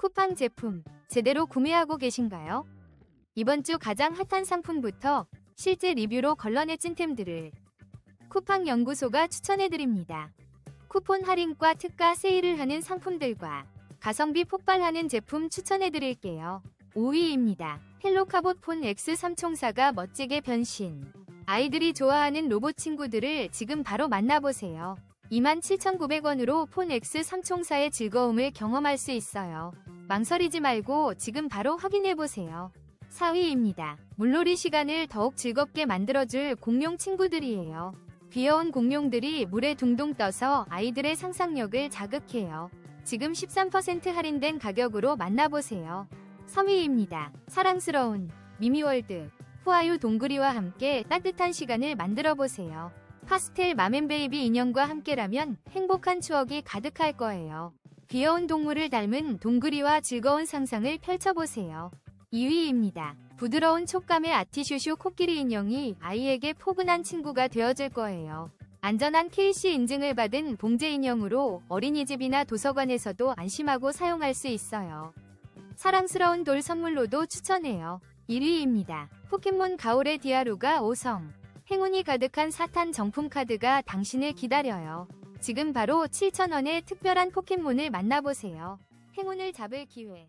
쿠팡 제품 제대로 구매하고 계신가요? 이번 주 가장 핫한 상품부터 실제 리뷰로 걸러내 찐템들을 쿠팡 연구소가 추천해드립니다. 쿠폰 할인과 특가 세일을 하는 상품들과 가성비 폭발하는 제품 추천해드릴게요. 5위입니다. 헬로카봇 폰 X3 총사가 멋지게 변신. 아이들이 좋아하는 로봇 친구들을 지금 바로 만나보세요. 27,900원으로 폰 X3 총사의 즐거움을 경험할 수 있어요. 망설이지 말고 지금 바로 확인해보세요. 4위입니다. 물놀이 시간을 더욱 즐겁게 만들어줄 공룡 친구들이에요. 귀여운 공룡들이 물에 둥둥 떠서 아이들의 상상력을 자극해요. 지금 13% 할인된 가격으로 만나보세요. 3위입니다. 사랑스러운 미미월드 후아유 동그리와 함께 따뜻한 시간을 만들어 보세요. 파스텔 마맨베이비 인형과 함께라면 행복한 추억이 가득할 거예요. 귀여운 동물을 닮은 동그리와 즐거운 상상을 펼쳐보세요. 2위입니다. 부드러운 촉감의 아티슈슈 코끼리 인형이 아이에게 포근한 친구가 되어줄 거예요. 안전한 KC 인증을 받은 봉제 인형으로 어린이집이나 도서관에서도 안심하고 사용할 수 있어요. 사랑스러운 돌 선물로도 추천해요. 1위입니다. 포켓몬 가오레 디아루가 5성. 행운이 가득한 사탄 정품 카드가 당신을 기다려요. 지금 바로 7,000원의 특별한 포켓몬을 만나보세요. 행운을 잡을 기회.